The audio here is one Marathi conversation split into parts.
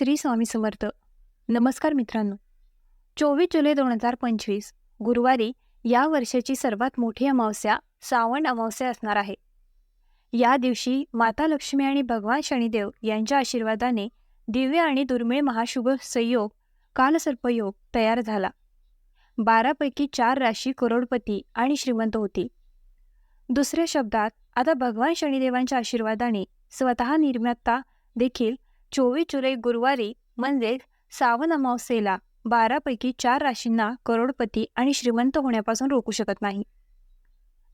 श्री स्वामी समर्थ. नमस्कार मित्रांनो. चोवीस जुलै दोन हजार पंचवीस गुरुवारी या वर्षाची सर्वात मोठी अमावस्या श्रावण अमावस्या असणार आहे. या दिवशी माता लक्ष्मी आणि भगवान शनिदेव यांच्या आशीर्वादाने दिव्य आणि दुर्मिळ महाशुभ संयोग कालसर्पयोग तयार झाला. बारापैकी चार राशी करोडपती आणि श्रीमंत होती. दुसऱ्या शब्दात आता भगवान शनिदेवांच्या आशीर्वादाने स्वतः निर्माता देखील चोवीस जुलै गुरुवारी म्हणजेच सावन अमावस्येला बारापैकी चार राशींना करोडपती आणि श्रीमंत होण्यापासून रोखू शकत नाही.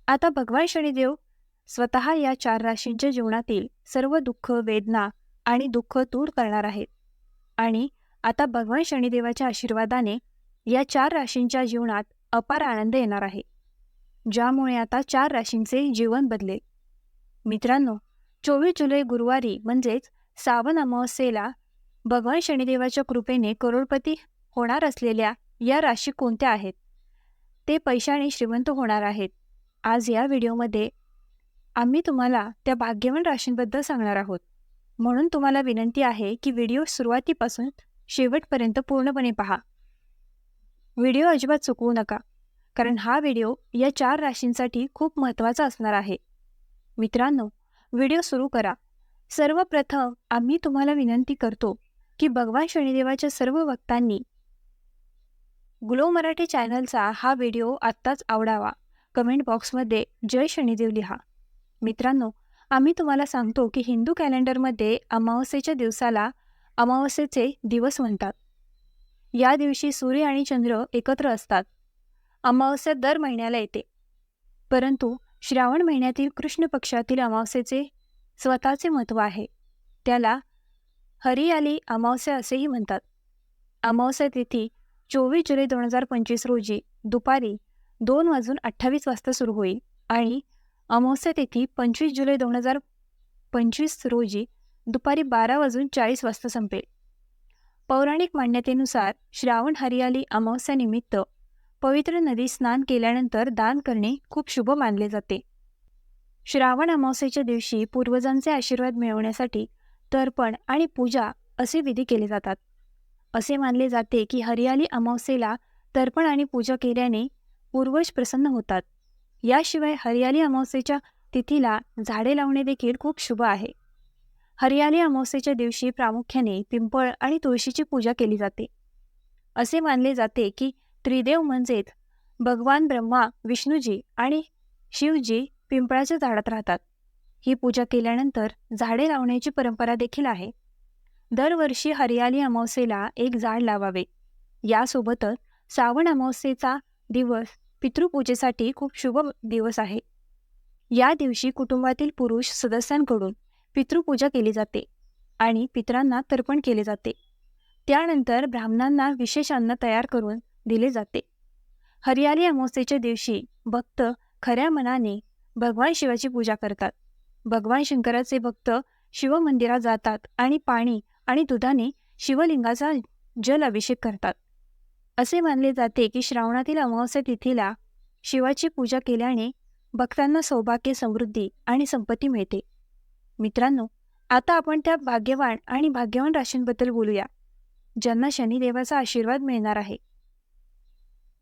आता भगवान शनिदेव स्वतः या चार राशींच्या जीवनातील सर्व दुःख वेदना आणि दुःख दूर करणार आहेत. आणि आता भगवान शनिदेवाच्या आशीर्वादाने या चार राशींच्या जीवनात अपार आनंद येणार आहे. ज्यामुळे आता चार राशींचे जीवन बदलेल. मित्रांनो चोवीस जुलै गुरुवारी म्हणजेच सावन अमावस्येला भगवान शनिदेवाच्या कृपेने करोडपती होणार असलेल्या या राशी कोणत्या आहेत? ते पैशाने श्रीमंत होणार आहेत. आज या व्हिडिओमध्ये आम्ही तुम्हाला त्या भाग्यवान राशींबद्दल सांगणार आहोत. म्हणून तुम्हाला विनंती आहे की व्हिडिओ सुरुवातीपासून शेवटपर्यंत पूर्णपणे पहा. व्हिडिओ अजिबात चुकवू नका कारण हा व्हिडिओ या चार राशींसाठी खूप महत्त्वाचा असणार आहे. मित्रांनो व्हिडिओ सुरू करा. सर्वप्रथम आम्ही तुम्हाला विनंती करतो की भगवान शनिदेवाच्या सर्व भक्तांनी ग्लो मराठी चॅनलचा हा व्हिडिओ आत्ताच आवडावा. कमेंट बॉक्समध्ये जय शनिदेव लिहा. मित्रांनो आम्ही तुम्हाला सांगतो की हिंदू कॅलेंडरमध्ये अमावस्येच्या दिवसाला अमावस्येचे दिवस म्हणतात. या दिवशी सूर्य आणि चंद्र एकत्र असतात. अमावस्या दर महिन्याला येते. परंतु श्रावण महिन्यातील कृष्ण पक्षातील अमावस्येचे स्वतःचे महत्त्व आहे. त्याला हरियाली अमावस्या असेही म्हणतात. अमावस्या तिथी चोवीस जुलै दोन हजार पंचवीस रोजी दुपारी दोन वाजून अठ्ठावीस वाजता सुरू होईल आणि अमावस्या तिथी पंचवीस जुलै दोन हजार पंचवीस रोजी दुपारी बारा वाजून चाळीस वाजता संपेल. पौराणिक मान्यतेनुसार श्रावण हरियाली अमावस्यानिमित्त पवित्र नदी स्नान केल्यानंतर दान करणे खूप शुभ मानले जाते. श्रावण अमावस्येच्या दिवशी पूर्वजांचे आशीर्वाद मिळवण्यासाठी तर्पण आणि पूजा असे विधी केले जातात. असे मानले जाते की हरियाली अमावस्येला तर्पण आणि पूजा केल्याने पूर्वज प्रसन्न होतात. याशिवाय हरियाली अमावस्येच्या तिथीला झाडे लावणे देखील खूप शुभ आहे. हरियाली अमावस्येच्या दिवशी प्रामुख्याने पिंपळ आणि तुळशीची पूजा केली जाते. असे मानले जाते की त्रिदेव म्हणजेच भगवान ब्रह्मा विष्णूजी आणि शिवजी पिंपळाच्या झाडात राहतात. ही पूजा केल्यानंतर झाडे लावण्याची परंपरा देखील आहे. दरवर्षी हरियाली अमावस्येला एक झाड लावावे. यासोबतच श्रावण अमावस्येचा दिवस पितृपूजेसाठी खूप शुभ दिवस आहे. या दिवशी कुटुंबातील पुरुष सदस्यांकडून पितृपूजा केली जाते आणि पितरांना तर्पण केले जाते. त्यानंतर ब्राह्मणांना विशेष अन्न तयार करून दिले जाते. हरियाली अमावस्येच्या दिवशी भक्त खऱ्या मनाने भगवान शिवाची पूजा करतात. भगवान शंकराचे भक्त शिवमंदिरात जातात आणि पाणी आणि दुधाने शिवलिंगाचा जल अभिषेक करतात. असे मानले जाते की श्रावणातील अमावस्या तिथीला शिवाची पूजा केल्याने भक्तांना सौभाग्य समृद्धी आणि संपत्ती मिळते. मित्रांनो आता आपण त्या भाग्यवान आणि भाग्यवान राशींबद्दल बोलूया ज्यांना शनिदेवाचा आशीर्वाद मिळणार आहे.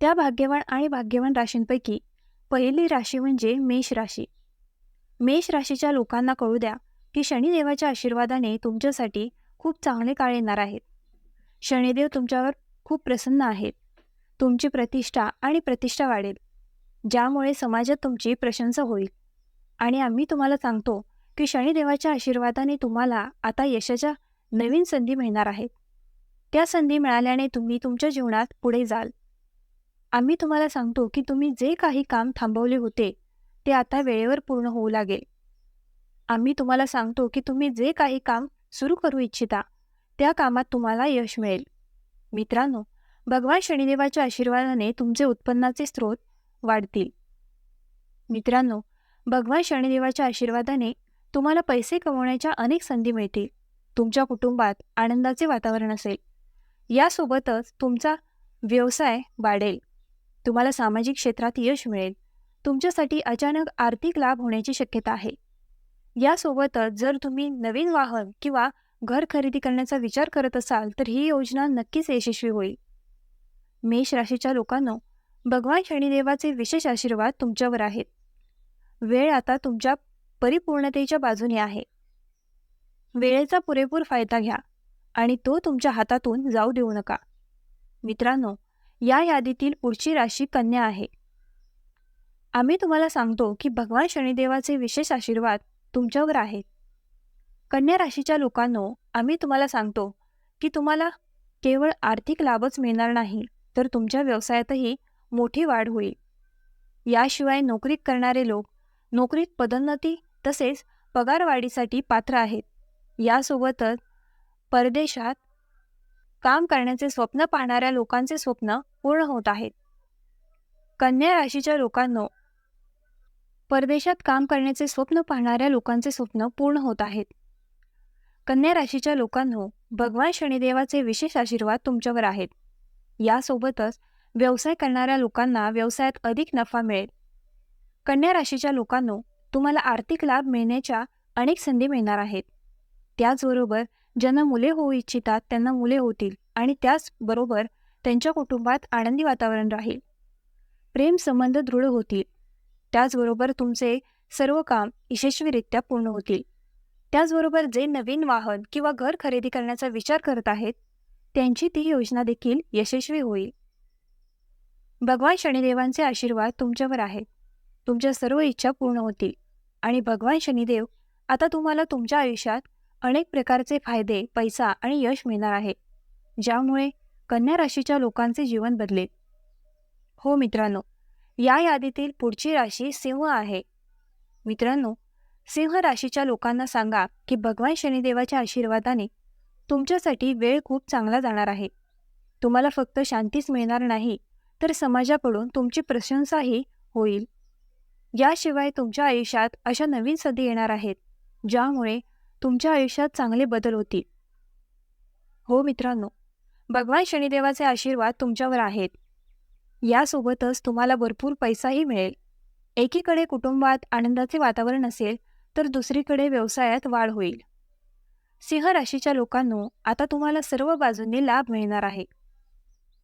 त्या भाग्यवान आणि भाग्यवान राशींपैकी पहिली राशी म्हणजे मेष राशी. मेष राशीच्या लोकांना कळू द्या की शनिदेवाच्या आशीर्वादाने तुमच्यासाठी खूप चांगले काळ येणार आहेत. शनिदेव तुमच्यावर खूप प्रसन्न आहेत. तुमची प्रतिष्ठा आणि प्रतिष्ठा वाढेल. ज्यामुळे समाजात तुमची प्रशंसा होईल. आणि आम्ही तुम्हाला सांगतो की शनिदेवाच्या आशीर्वादाने तुम्हाला आता यशाच्या नवीन संधी मिळणार आहेत. त्या संधी मिळाल्याने तुम्ही तुमच्या जीवनात पुढे जाल. आम्ही तुम्हाला सांगतो की तुम्ही जे काही काम थांबवले होते ते आता वेळेवर पूर्ण होऊ लागेल. आम्ही तुम्हाला सांगतो की तुम्ही जे काही काम सुरू करू इच्छिता त्या कामात तुम्हाला यश मिळेल. मित्रांनो भगवान शनिदेवाच्या आशीर्वादाने तुमचे उत्पन्नाचे स्रोत वाढतील. मित्रांनो भगवान शनिदेवाच्या आशीर्वादाने तुम्हाला पैसे कमवण्याच्या अनेक संधी मिळतील. तुमच्या कुटुंबात आनंदाचे वातावरण असेल. यासोबतच तुमचा व्यवसाय वाढेल. तुम्हाला सामाजिक क्षेत्रात यश मिळेल. तुमच्यासाठी अचानक आर्थिक लाभ होण्याची शक्यता आहे. यासोबतच जर तुम्ही नवीन वाहन किंवा घर खरेदी करण्याचा विचार करत असाल तर ही योजना नक्कीच यशस्वी होईल. मेष राशीच्या लोकांनो भगवान शनिदेवाचे विशेष आशीर्वाद तुमच्यावर आहेत. वेळ आता तुमच्या परिपूर्णतेच्या बाजूने आहे. वेळेचा पुरेपूर फायदा घ्या आणि तो तुमच्या हातातून जाऊ देऊ नका. मित्रांनो या यादीतील पुढची राशी कन्या आहे. आम्ही तुम्हाला सांगतो की भगवान शनिदेवाचे विशेष आशीर्वाद तुमच्यावर आहेत. कन्या राशीच्या लोकांनो आम्ही तुम्हाला सांगतो की तुम्हाला केवळ आर्थिक लाभच मिळणार नाही तर तुमच्या व्यवसायातही मोठी वाढ होईल. याशिवाय नोकरीत करणारे लोक नोकरीत पदोन्नती तसेच पगारवाढीसाठी पात्र आहेत. यासोबतच परदेशात काम करण्याचे स्वप्न पाहणाऱ्या लोकांचे स्वप्न पूर्ण होत आहेत. कन्या राशीच्या लोकांनो परदेशात काम करण्याचे स्वप्न पाहणाऱ्या लोकांचे स्वप्न पूर्ण होत आहेत. कन्या राशीच्या लोकांनो भगवान शनिदेवाचे विशेष आशीर्वाद तुमच्यावर आहेत. यासोबतच व्यवसाय करणाऱ्या लोकांना व्यवसायात अधिक नफा मिळेल. कन्या राशीच्या लोकांनो तुम्हाला आर्थिक लाभ मिळण्याच्या अनेक संधी मिळणार आहेत. त्याचबरोबर ज्यांना मुले होऊ इच्छितात त्यांना मुले होतील आणि त्याचबरोबर त्यांच्या कुटुंबात आनंदी वातावरण राहील. प्रेम संबंध दृढ होतील. त्याचबरोबर तुमचे सर्व काम यशस्वीरित्या पूर्ण होतील. त्याचबरोबर जे नवीन वाहन किंवा घर खरेदी करण्याचा विचार करत आहेत त्यांची ती योजना देखील यशस्वी होईल. भगवान शनिदेवांचे आशीर्वाद तुमच्यावर आहेत. तुमच्या सर्व इच्छा पूर्ण होतील आणि भगवान शनिदेव आता तुम्हाला तुमच्या आयुष्यात अनेक प्रकारचे फायदे पैसा आणि यश मिळणार आहे. ज्यामुळे कन्या राशीच्या लोकांचे जीवन बदलेल. हो मित्रांनो या यादीतील पुढची राशी सिंह आहे. मित्रांनो सिंह राशीच्या लोकांना सांगा की भगवान शनिदेवाच्या आशीर्वादाने तुमच्यासाठी वेळ खूप चांगला जाणार आहे. तुम्हाला फक्त शांतीच मिळणार नाही तर समाजाकडून तुमची प्रशंसाही होईल. याशिवाय तुमच्या आयुष्यात अशा नवीन संधी येणार आहेत ज्यामुळे तुमच्या आयुष्यात चांगले बदल होतील. हो मित्रांनो भगवान शनिदेवाचे आशीर्वाद तुमच्यावर आहेत. यासोबतच तुम्हाला भरपूर पैसाही मिळेल. एकीकडे कुटुंबात आनंदाचे वातावरण असेल तर दुसरीकडे व्यवसायात वाढ होईल. सिंह राशीच्या लोकांनो आता तुम्हाला सर्व बाजूंनी लाभ मिळणार आहे.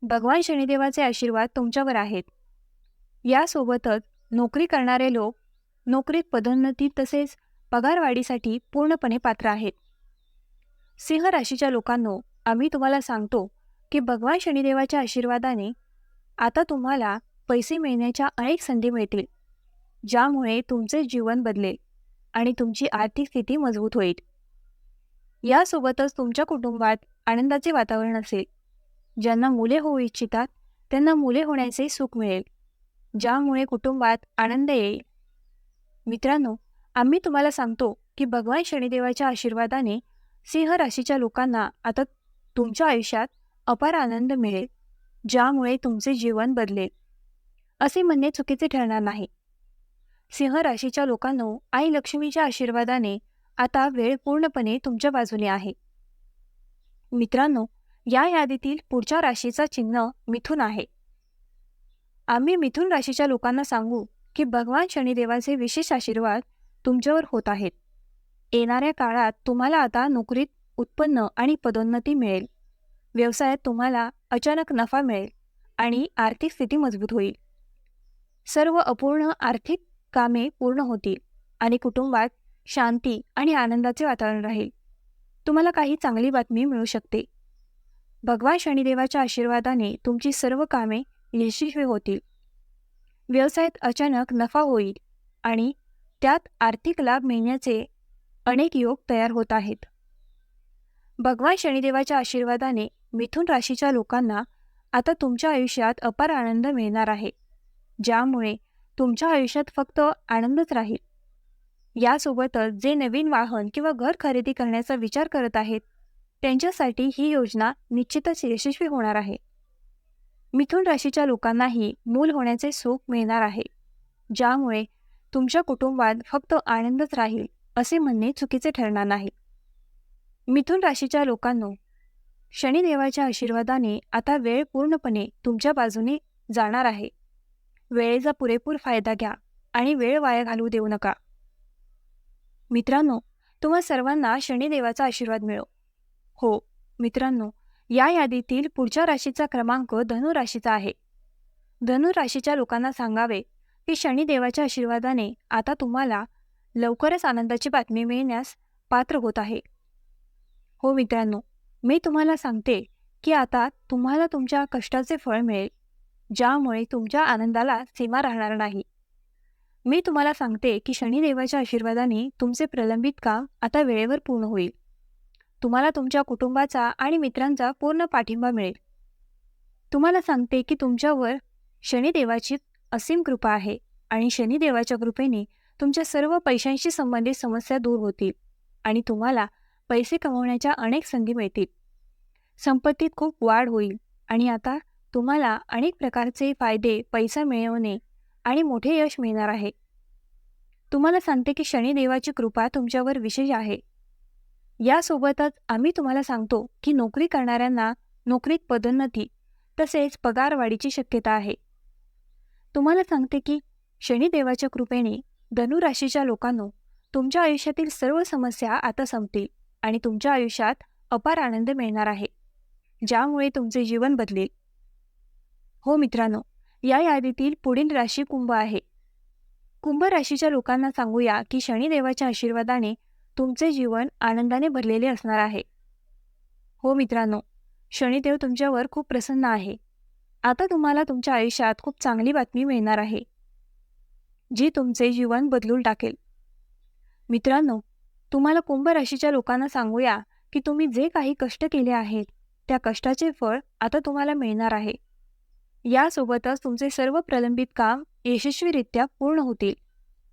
भगवान शनिदेवाचे आशीर्वाद तुमच्यावर आहेत. यासोबतच नोकरी करणारे लोक नोकरीत पदोन्नती तसेच पगारवाढीसाठी पूर्णपणे पात्र आहेत. सिंह राशीच्या लोकांनो आम्ही तुम्हाला सांगतो की भगवान शनिदेवाच्या आशीर्वादाने आता तुम्हाला पैसे मिळण्याच्या अनेक संधी मिळतील ज्यामुळे तुमचे जीवन बदलेल आणि तुमची आर्थिक स्थिती मजबूत होईल. यासोबतच तुमच्या कुटुंबात आनंदाचे वातावरण असेल ज्यांना मुले होऊ इच्छितात त्यांना मुले होण्याचे सुख मिळेल ज्यामुळे कुटुंबात आनंद येईल. मित्रांनो आम्ही तुम्हाला सांगतो की भगवान शनिदेवाच्या आशीर्वादाने सिंह राशीच्या लोकांना आता तुमच्या आयुष्यात अपार आनंद मिळेल ज्यामुळे तुमचे जीवन बदलेल. असे म्हणणे चुकीचे ठरणार नाही. सिंह राशीच्या लोकांनो आई लक्ष्मीच्या आशीर्वादाने आता वेळ पूर्णपणे तुमच्या बाजूने आहे. मित्रांनो या यादीतील पुढच्या राशीचा चिन्ह मिथून आहे. आम्ही मिथुन राशीच्या लोकांना सांगू की भगवान शनिदेवाचे विशेष आशीर्वाद तुमच्यावर होत आहेत. येणाऱ्या काळात तुम्हाला आता नोकरीत उत्पन्न आणि पदोन्नती मिळेल. व्यवसायात तुम्हाला अचानक नफा मिळेल आणि आर्थिक स्थिती मजबूत होईल. सर्व अपूर्ण आर्थिक कामे पूर्ण होतील आणि कुटुंबात शांती आणि आनंदाचे वातावरण राहील. तुम्हाला काही चांगली बातमी मिळू शकते. भगवान शनिदेवाच्या आशीर्वादाने तुमची सर्व कामे यशस्वी होतील. व्यवसायात अचानक नफा होईल आणि त्यात आर्थिक लाभ मिळण्याचे अनेक योग तयार होत आहेत. भगवान शनिदेवाच्या आशीर्वादाने मिथुन राशीच्या लोकांना आता तुमच्या आयुष्यात अपार आनंद मिळणार आहे ज्यामुळे तुमच्या आयुष्यात फक्त आनंदच राहील. यासोबतच जे नवीन वाहन किंवा घर खरेदी करण्याचा विचार करत आहेत त्यांच्यासाठी ही योजना निश्चितच यशस्वी होणार आहे. मिथुन राशीच्या लोकांनाही मूल होण्याचे सुख मिळणार आहे ज्यामुळे तुमच्या कुटुंबात फक्त आनंदच राहील असे म्हणणे चुकीचे ठरणार नाही. मिथुन राशीच्या लोकांनो शनिदेवाच्या आशीर्वादाने आता वेळ पूर्णपणे तुमच्या बाजूने जाणार आहे. वेळेचा पुरेपूर फायदा घ्या आणि वेळ वाया घालवू देऊ नका. मित्रांनो तुम्हा सर्वांना शनिदेवाचा आशीर्वाद मिळो. हो मित्रांनो या यादीतील पुढच्या राशीचा क्रमांक धनु राशीचा आहे. धनु राशीच्या लोकांना सांगावे की शनिदेवाच्या आशीर्वादाने आता तुम्हाला लवकरच आनंदाची बातमी मिळण्यास पात्र होत आहे. हो मित्रांनो मी तुम्हाला सांगते की आता तुम्हाला तुमच्या कष्टाचे फळ मिळेल ज्यामुळे तुमच्या आनंदाला सीमा राहणार नाही. मी तुम्हाला सांगते की शनिदेवाच्या आशीर्वादाने तुमचे प्रलंबित काम आता वेळेवर पूर्ण होईल. तुम्हाला तुमच्या कुटुंबाचा आणि मित्रांचा पूर्ण पाठिंबा मिळेल. तुम्हाला सांगते की तुमच्यावर शनिदेवाची असीम कृपा आहे आणि शनिदेवाच्या कृपेने तुमच्या सर्व पैशांशी संबंधित समस्या दूर होतील आणि तुम्हाला पैसे कमवण्याच्या अनेक संधी मिळतील. संपत्तीत खूप वाढ होईल आणि आता तुम्हाला अनेक प्रकारचे फायदे पैसा मिळवणे आणि मोठे यश मिळणार आहे. तुम्हाला सांगते की शनिदेवाची कृपा तुमच्यावर विशेष आहे. यासोबतच आम्ही तुम्हाला सांगतो की नोकरी करणाऱ्यांना नोकरीत पदोन्नती तसेच पगारवाढीची शक्यता आहे. तुम्हाला सांगते की शनिदेवाच्या कृपेने धनुराशीच्या लोकांनो तुमच्या आयुष्यातील सर्व समस्या आता संपतील आणि तुमच्या आयुष्यात अपार आनंद मिळणार आहे. ज्यामुळे तुमचे जीवन बदलेल. हो मित्रांनो या यादीतील पुढील राशी कुंभ आहे. कुंभ राशीच्या लोकांना सांगूया की शनिदेवाच्या आशीर्वादाने तुमचे जीवन आनंदाने भरलेले असणार आहे. हो मित्रांनो शनिदेव तुमच्यावर खूप प्रसन्न आहे. आता तुम्हाला तुमच्या आयुष्यात खूप चांगली बातमी मिळणार आहे जी तुमचे जीवन बदलून टाकेल. मित्रांनो तुम्हाला कुंभ राशीच्या लोकांना सांगूया की तुम्ही जे काही कष्ट केले आहेत त्या कष्टाचे फळ आता तुम्हाला मिळणार आहे. यासोबतच तुमचे सर्व प्रलंबित काम यशस्वीरित्या पूर्ण होतील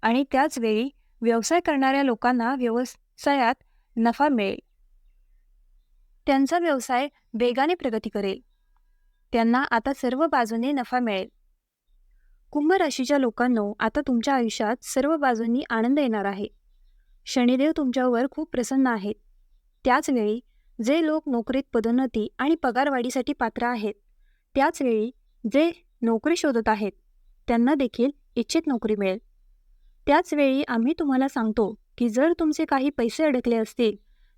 आणि त्याचवेळी व्यवसाय करणाऱ्या लोकांना व्यवसायात नफा मिळेल. त्यांचा व्यवसाय वेगाने प्रगती करेल. त्यांना आता सर्व बाजूने नफा मिळेल. कुंभ राशीच्या लोकांनो आता तुमच्या आयुष्यात सर्व बाजूंनी आनंद येणार आहे. शनिदेव तुमच्यावर खूप प्रसन्न आहेत. त्याचवेळी जे लोक नोकरीत पदोन्नती आणि पगारवाढीसाठी पात्र आहेत त्याचवेळी जे नोकरी शोधत आहेत त्यांना देखील इच्छित नोकरी मिळेल. त्याचवेळी आम्ही तुम्हाला सांगतो की जर तुमचे काही पैसे अडकले असतील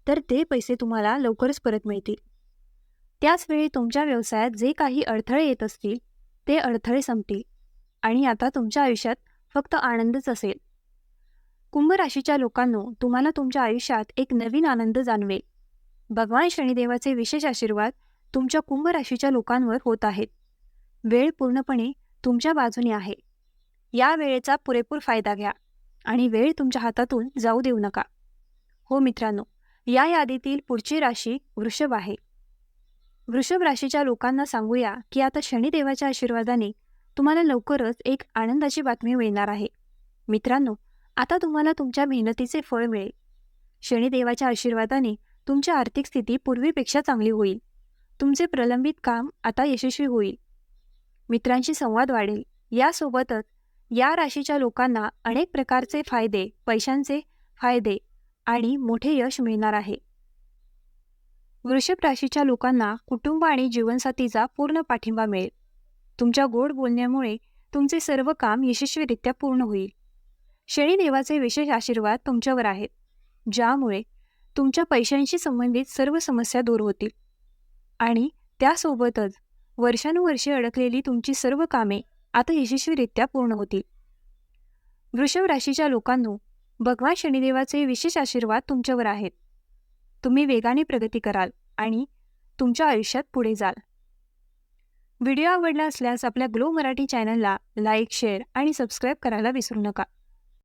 तर ते पैसे तुम्हाला लवकरच परत मिळतील. त्याचवेळी तुमच्या व्यवसायात जे काही अडथळे येत असतील ते अडथळे संपतील. आणि आता तुमच्या आयुष्यात फक्त आनंदच असेल. कुंभ राशीच्या लोकांनो तुम्हाला तुमच्या आयुष्यात एक नवीन आनंद जाणवेल. भगवान शनिदेवाचे विशेष आशीर्वाद तुमच्या कुंभ राशीच्या लोकांवर होत आहेत. वेळ पूर्णपणे तुमच्या बाजूने आहे. या वेळेचा पुरेपूर फायदा घ्या आणि वेळ तुमच्या हातातून जाऊ देऊ नका. हो मित्रांनो या यादीतील पुढची राशी वृषभ आहे. वृषभ राशीच्या लोकांना सांगूया की आता शनिदेवाच्या आशीर्वादाने तुम्हाला लवकरच एक आनंदाची बातमी मिळणार आहे. मित्रांनो आता तुम्हाला तुमच्या मेहनतीचे फळ मिळेल. शनिदेवाच्या आशीर्वादाने तुमची आर्थिक स्थिती पूर्वीपेक्षा चांगली होईल. तुमचे प्रलंबित काम आता यशस्वी होईल. मित्रांशी संवाद वाढेल. यासोबतच या राशीच्या लोकांना अनेक प्रकारचे फायदे पैशांचे फायदे आणि मोठे यश मिळणार आहे. वृषभ राशीच्या लोकांना कुटुंब आणि जीवनसाथीचा पूर्ण पाठिंबा मिळेल. तुमच्या गोड बोलण्यामुळे तुमचे सर्व काम यशस्वीरित्या पूर्ण होईल. शनिदेवाचे विशेष आशीर्वाद तुमच्यावर आहेत ज्यामुळे तुमच्या पैशांशी संबंधित सर्व समस्या दूर होतील. आणि त्यासोबतच वर्षानुवर्षे अडकलेली तुमची सर्व कामे आता यशस्वीरित्या पूर्ण होतील. वृषभ राशीच्या लोकांनो भगवान शनिदेवाचे विशेष आशीर्वाद तुमच्यावर आहेत. तुम्ही वेगाने प्रगती कराल आणि तुमच्या आयुष्यात पुढे जाल. व्हिडिओ आवडला असल्यास आपल्या ग्लो मराठी चॅनलला लाईक शेअर आणि सबस्क्राईब करायला विसरू नका.